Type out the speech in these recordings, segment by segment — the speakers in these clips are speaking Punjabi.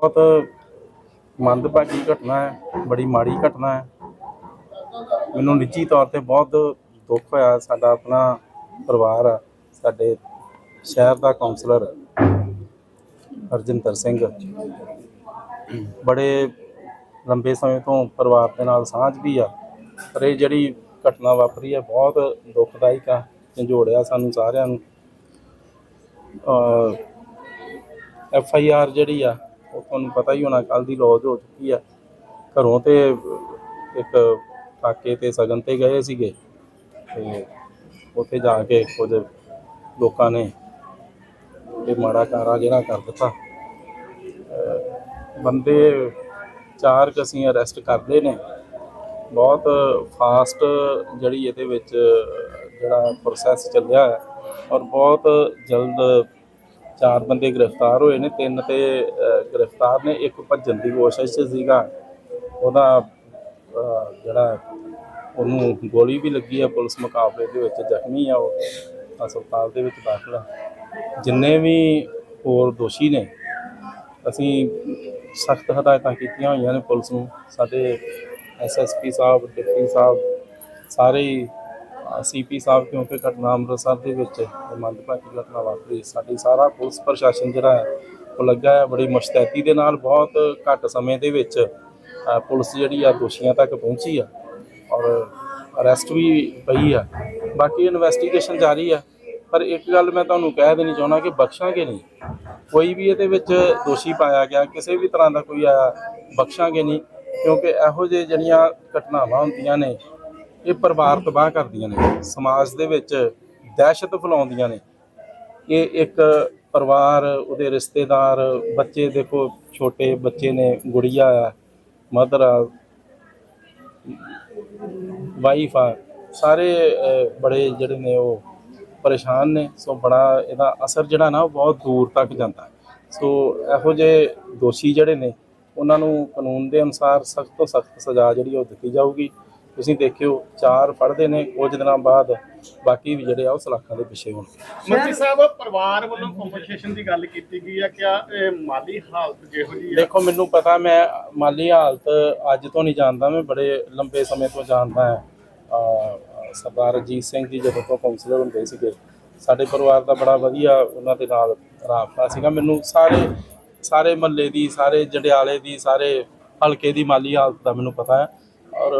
ਬਹੁਤ ਮੰਦਭਾਗੀ ਘਟਨਾ ਹੈ, ਬੜੀ ਮਾੜੀ ਘਟਨਾ ਹੈ। ਮੈਨੂੰ ਨਿੱਜੀ ਤੌਰ ਤੇ ਬਹੁਤ ਦੁੱਖ ਹੋਇਆ, ਸਾਡਾ ਆਪਣਾ ਪਰਿਵਾਰ ਆ, ਸਾਡੇ ਸ਼ਹਿਰ ਦਾ ਕਾਉਂਸਲਰ ਹਰਜਿੰਦਰ ਸਿੰਘ। ਬੜੇ ਲੰਬੇ ਸਮੇਂ ਤੋਂ ਪਰਿਵਾਰ ਦੇ ਨਾਲ ਸਾਂਝ ਵੀ ਆ, ਪਰ ਇਹ ਜਿਹੜੀ ਘਟਨਾ ਵਾਪਰੀ ਹੈ, ਬਹੁਤ ਦੁਖਦਾਇਕ ਆ, ਝੰਜੋੜਿਆ ਸਾਨੂੰ ਸਾਰਿਆਂ ਨੂੰ। ਐਫ ਆਈ ਆਰ ਜਿਹੜੀ ਆ ਤੁਹਾਨੂੰ ਪਤਾ ਹੀ ਹੋਣਾ ਕੱਲ ਦੀ ਲੌਜ ਹੋ ਚੁੱਕੀ ਆ। ਘਰੋਂ ਤੇ ਇੱਕ ਕਾਕੇ ਤੇ ਸਗਨ ਤੇ ਗਏ ਸੀਗੇ ਤੇ ਉੱਥੇ ਜਾ ਕੇ ਕੁਝ ਲੋਕਾਂ ਨੇ ਇਹ ਮਾੜਾ ਕਾਰਾ ਜਿਹੜਾ ਕਰ ਦਿੱਤਾ। ਬੰਦੇ ਚਾਰ ਕੁ ਅਸੀਂ ਅਰੈਸਟ ਕਰਦੇ ਨੇ। ਬਹੁਤ ਫਾਸਟ ਜਿਹੜੀ ਇਹਦੇ ਵਿੱਚ ਜਿਹੜਾ ਪ੍ਰੋਸੈਸ ਚੱਲਿਆ ਹੈ ਔਰ ਬਹੁਤ ਜਲਦ ਚਾਰ ਬੰਦੇ ਗ੍ਰਿਫਤਾਰ ਹੋਏ ਨੇ, ਤਿੰਨ ਤੇ ਗ੍ਰਿਫਤਾਰ ਨੇ, ਇੱਕ ਭੱਜਣ ਦੀ ਕੋਸ਼ਿਸ਼ 'ਚ ਸੀਗਾ। ਉਹਦਾ ਜਿਹੜਾ ਉਹਨੂੰ ਗੋਲੀ ਵੀ ਲੱਗੀ ਆ, ਪੁਲਿਸ ਮੁਕਾਬਲੇ ਦੇ ਵਿੱਚ ਜ਼ਖਮੀ ਆ ਉਹ, ਹਸਪਤਾਲ ਦੇ ਵਿੱਚ ਦਾਖਲ ਆ। ਜਿੰਨੇ ਵੀ ਹੋਰ ਦੋਸ਼ੀ ਨੇ, ਅਸੀਂ ਸਖਤ ਹਦਾਇਤਾਂ ਕੀਤੀਆਂ ਹੋਈਆਂ ਨੇ ਪੁਲਿਸ ਨੂੰ। ਸਾਡੇ ਐਸਐਸਪੀ ਸਾਹਿਬ, ਡਿਪਟੀ ਸਾਹਿਬ, ਸਾਰੇ ਸੀਪੀ ਸਾਹਿਬ, ਕਿਉਂਕਿ ਘਟਨਾ ਅੰਮ੍ਰਿਤਸਰ ਦੇ ਵਿੱਚ ਮੰਦਭਾਗੀ ਘਟਨਾ ਵਾਪਰੀ। ਸਾਡੀ ਸਾਰਾ ਪੁਲਿਸ ਪ੍ਰਸ਼ਾਸਨ ਜਿਹੜਾ ਹੈ, ਉਹ ਲੱਗਾ ਹੈ ਬੜੀ ਮੁਸ਼ਤੈਦੀ ਦੇ ਨਾਲ, ਬਹੁਤ ਘੱਟ ਸਮੇਂ ਦੇ ਵਿੱਚ ਪੁਲਿਸ ਜਿਹੜੀ ਆ, ਦੋਸ਼ੀਆਂ ਤੱਕ ਪਹੁੰਚੀ ਆ ਔਰ ਅਰੈਸਟ ਵੀ ਪਈ ਆ। ਬਾਕੀ ਇਨਵੈਸਟੀਗੇਸ਼ਨ ਜਾਰੀ ਆ। ਪਰ ਇੱਕ ਗੱਲ ਮੈਂ ਤੁਹਾਨੂੰ ਕਹਿ ਦੇਣੀ ਚਾਹੁੰਦਾ ਕਿ ਬਖਸ਼ਾਂਗੇ ਨਹੀਂ। ਕੋਈ ਵੀ ਇਹਦੇ ਵਿੱਚ ਦੋਸ਼ੀ ਪਾਇਆ ਗਿਆ, ਕਿਸੇ ਵੀ ਤਰ੍ਹਾਂ ਦਾ ਕੋਈ ਆਇਆ ਬਖਸ਼ਾਂਗੇ ਨਹੀਂ। ਕਿਉਂਕਿ ਇਹੋ ਜਿਹੇ ਜਿਹੜੀਆਂ ਘਟਨਾਵਾਂ ਹੁੰਦੀਆਂ ਨੇ ਇਹ ਪਰਿਵਾਰ ਤਬਾਹ ਕਰਦੀਆਂ ਨੇ, ਸਮਾਜ ਦੇ ਵਿੱਚ ਦਹਿਸ਼ਤ ਫੈਲਾਉਂਦੀਆਂ ਨੇ। ਇਹ ਇੱਕ ਪਰਿਵਾਰ, ਉਹਦੇ ਰਿਸ਼ਤੇਦਾਰ, ਬੱਚੇ ਦੇਖੋ, ਛੋਟੇ ਬੱਚੇ ਨੇ, ਗੁੜੀਆ ਆ, ਮਦਰ ਆ ਵਾਈਫ ਆ, ਸਾਰੇ ਬੜੇ ਜਿਹੜੇ ਨੇ ਉਹ ਪਰੇਸ਼ਾਨ ਨੇ। ਸੋ ਬੜਾ ਇਹਦਾ ਅਸਰ ਜਿਹੜਾ ਨਾ, ਉਹ ਬਹੁਤ ਦੂਰ ਤੱਕ ਜਾਂਦਾ। ਸੋ ਇਹੋ ਜਿਹੇ ਦੋਸ਼ੀ ਜਿਹੜੇ ਨੇ, ਉਹਨਾਂ ਨੂੰ ਕਾਨੂੰਨ ਦੇ ਅਨੁਸਾਰ ਸਖਤ ਤੋਂ ਸਖਤ ਸਜ਼ਾ ਜਿਹੜੀ ਉਹ ਦਿੱਤੀ ਜਾਊਗੀ। ਤੁਸੀਂ ਦੇਖਿਓ ਚਾਰ ਫੜਦੇ ਨੇ ਕੁਝ ਦਿਨਾਂ ਬਾਅਦ ਬਾਕੀ ਵੀ ਜਿਹੜੇ ਆ ਉਹ ਸਲਾਖਾਂ ਦੇ ਪਿੱਛੇ ਹੋਣਗੇ ਮੰਤਰੀ ਸਾਹਿਬ ਪਰਿਵਾਰ ਵੱਲੋਂ ਕੰਪਨਸੇਸ਼ਨ ਦੀ ਗੱਲ ਕੀਤੀ ਗਈ ਹੈ ਕਿ ਇਹ ਮਾਲੀ ਹਾਲਤ ਜਿਹੋ ਜੀ ਹੈ ਦੇਖੋ ਮੈਨੂੰ ਪਤਾ ਮੈਂ ਮਾਲੀ ਹਾਲਤ ਅੱਜ ਤੋਂ ਨਹੀਂ ਜਾਣਦਾ ਮੈਂ ਬੜੇ ਲੰਬੇ ਸਮੇਂ ਤੋਂ ਜਾਣਦਾ ਹਾਂ। ਸਰਦਾਰ ਅਜੀਤ ਸਿੰਘ ਜੀ ਜਦੋਂ ਤੋਂ ਕਾਉਂਸਲਰ ਹੁੰਦੇ ਸੀਗੇ ਸਾਡੇ ਪਰਿਵਾਰ ਦਾ ਬੜਾ ਵਧੀਆ ਉਹਨਾਂ ਦੇ ਨਾਲ ਰਾਬਤਾ ਸੀਗਾ। ਮੈਨੂੰ ਸਾਰੇ ਸਾਰੇ ਮਹੱਲੇ ਦੀ ਸਾਰੇ ਜੜਿਆਲੇ ਦੀ ਸਾਰੇ ਹਲਕੇ ਦੀ ਮਾਲੀ ਹਾਲਤ ਦਾ ਮੈਨੂੰ ਪਤਾ ਹੈ। ਔਰ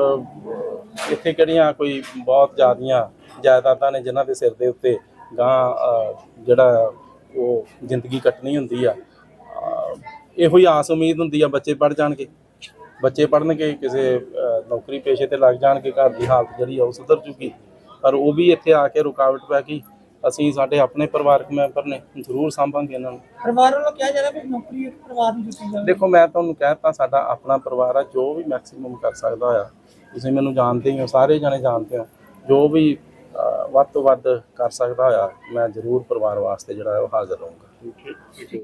ਇੱਥੇ ਕਿਹੜੀਆਂ ਕੋਈ ਬਹੁਤ ਜ਼ਿਆਦੀਆਂ ਜਾਇਦਾਦਾਂ ਨੇ ਜਿਨ੍ਹਾਂ ਦੇ ਸਿਰ ਦੇ ਉੱਤੇ ਗਾਂ ਜਿਹੜਾ ਉਹ ਜ਼ਿੰਦਗੀ ਕੱਟਣੀ ਹੁੰਦੀ ਆ ਇਹੋ ਹੀ ਆਸ ਉਮੀਦ ਹੁੰਦੀ ਆ ਬੱਚੇ ਪੜ ਜਾਣਗੇ। ਬੱਚੇ ਪੜਨਗੇ ਕਿਸੇ ਨੌਕਰੀ ਪੇਸ਼ੇ ਤੇ ਲੱਗ ਜਾਣਗੇ, ਘਰ ਦੀ ਹਾਲਤ ਜਿਹੜੀ ਆ ਉਹ ਸੁਧਰ ਚੁੱਕੀ ਪਰ ਉਹ ਵੀ ਇੱਥੇ ਆ ਕੇ ਰੁਕਾਵਟ ਪੈ ਗਈ। ਅਸੀਂ ਸਾਡੇ ਆਪਣੇ ਪਰਿਵਾਰਕ ਮੈਂਬਰ ਨੇ ਜ਼ਰੂਰ ਸਾਂਭਾਂਗੇ ਇਹਨਾਂ ਨੂੰ। ਪਰਿਵਾਰ ਵੱਲੋਂ ਕਿਹਾ ਜਾ ਰਿਹਾ ਵੀ ਨੌਕਰੀ ਇੱਕ ਪਰਿਵਾਰ ਨੂੰ ਦਿੱਤੀ ਜਾਵੇ। ਦੇਖੋ ਮੈਂ ਤੁਹਾਨੂੰ ਕਹਿਤਾ ਸਾਡਾ ਆਪਣਾ ਪਰਿਵਾਰ ਆ ਜੋ ਵੀ ਮੈਕਸਿਮਮ ਕਰ ਸਕਦਾ ਆ ਤੁਸੀਂ ਮੈਨੂੰ ਜਾਣਦੇ ਹੀ ਹੋ ਸਾਰੇ ਜਣੇ ਜਾਣਦੇ ਹੋ। ਜੋ ਵੀ ਵੱਧ ਤੋਂ ਵੱਧ ਕਰ ਸਕਦਾ ਆ ਮੈਂ ਜ਼ਰੂਰ ਪਰਿਵਾਰ ਵਾਸਤੇ ਜਿਹੜਾ ਹੈ ਉਹ ਹਾਜ਼ਰ ਰਹੂੰਗਾ।